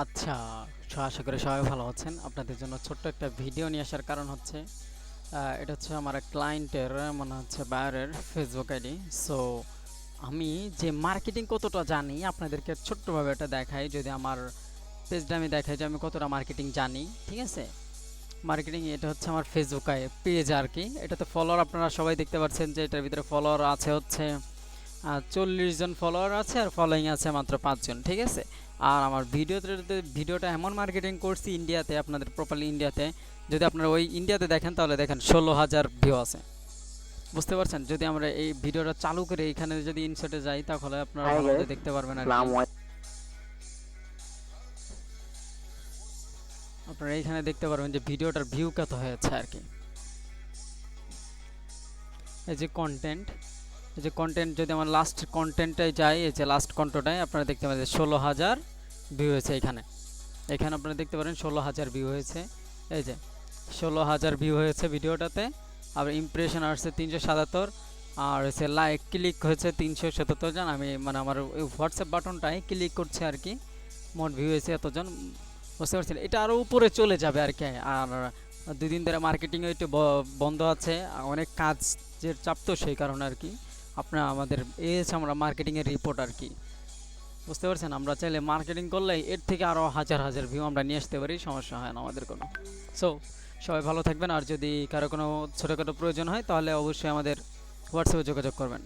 আচ্ছা আশা করি সবাই ভালো আছেন। আপনাদের জন্য ছোট্ট একটা ভিডিও নিয়ে আসার কারণ হচ্ছে এটা হচ্ছে আমার ক্লায়েন্টের মনে হচ্ছে বায়ারের ফেসবুক আইডি সো আমি যে মার্কেটিং কতটা জানি, আপনাদেরকে ছোট্টভাবে এটা দেখাই। যদি আমার পেজটা আমি দেখাই যে আমি কতটা মার্কেটিং জানি, ঠিক আছে? মার্কেটিং এটা হচ্ছে আমার ফেসবুক পেজ আর কি। এটাতে ফলোয়ার আপনারা সবাই দেখতে পাচ্ছেন যে এটার ভিতরে ফলোয়ার আছে হচ্ছে চল্লিশ জন ফলোয়ার আছে আর ফলোয়িং আছে মাত্র পাঁচজন ঠিক আছে? আর আমার ভিডিওতে ভিডিওটা এমন মার্কেটিং করছি ইন্ডিয়াতে আপনাদের প্রপারলি ইন্ডিয়াতে যদি আপনারা ওই ইন্ডিয়াতে দেখেন তাহলে দেখেন ষোলো হাজার ভিউ আছে। বুঝতে পারছেন? যদি আমরা এই ভিডিওটা চালু করে এখানে যদি যাই তাহলে আপনারা ভালোভাবে দেখতে পারবেন আর। আপনারা এইখানে দেখতে পারবেন যে ভিডিওটার ভিউ কত হয়েছে আর কি। এই যে কন্টেন্ট যে কন্টেন্ট যদি আমার লাস্ট কন্টেন্টটাই যাই, এই যে লাস্ট কন্টেন্টটাই আপনারা দেখতে পাবেন ষোলো হাজার ভিউ হয়েছে এখানে। এখানে আপনারা দেখতে পারেন ষোলো হাজার ভিউ হয়েছে। এই যে ষোলো হাজার ভিউ হয়েছে ভিডিওটাতে। আর ইমপ্রেশন আসছে তিনশো সাতাত্তর। আর হচ্ছে লাইক ক্লিক হয়েছে তিনশো সত্তর জন। আমি মানে আমার হোয়াটসঅ্যাপ বাটনটাই ক্লিক করছে আর কি। মোট ভিউ হয়েছে এতজন। বুঝতে পারছেন? এটা আরও উপরে চলে যাবে আর কি। আর দুদিন ধরে মার্কেটিংয়ে একটু বন্ধ আছে। অনেক কাজের চাপ তো সেই কারণে আর কি। আপনার আমাদের, এ হচ্ছে আমরা মার্কেটিংয়ের রিপোর্ট আর কি বুঝতে পারছেন? আমরা চাইলে মার্কেটিং করলে এর থেকে আরও হাজার হাজার ভিউ আমরা নিয়ে আসতে পারি, সমস্যা হয় না আমাদের কোনো। সো সবাই ভালো থাকবেন, আর যদি কারও কোনো ছোটোখাটো প্রয়োজন হয়, তাহলে অবশ্যই আমাদের হোয়াটসঅ্যাপে যোগাযোগ করবেন।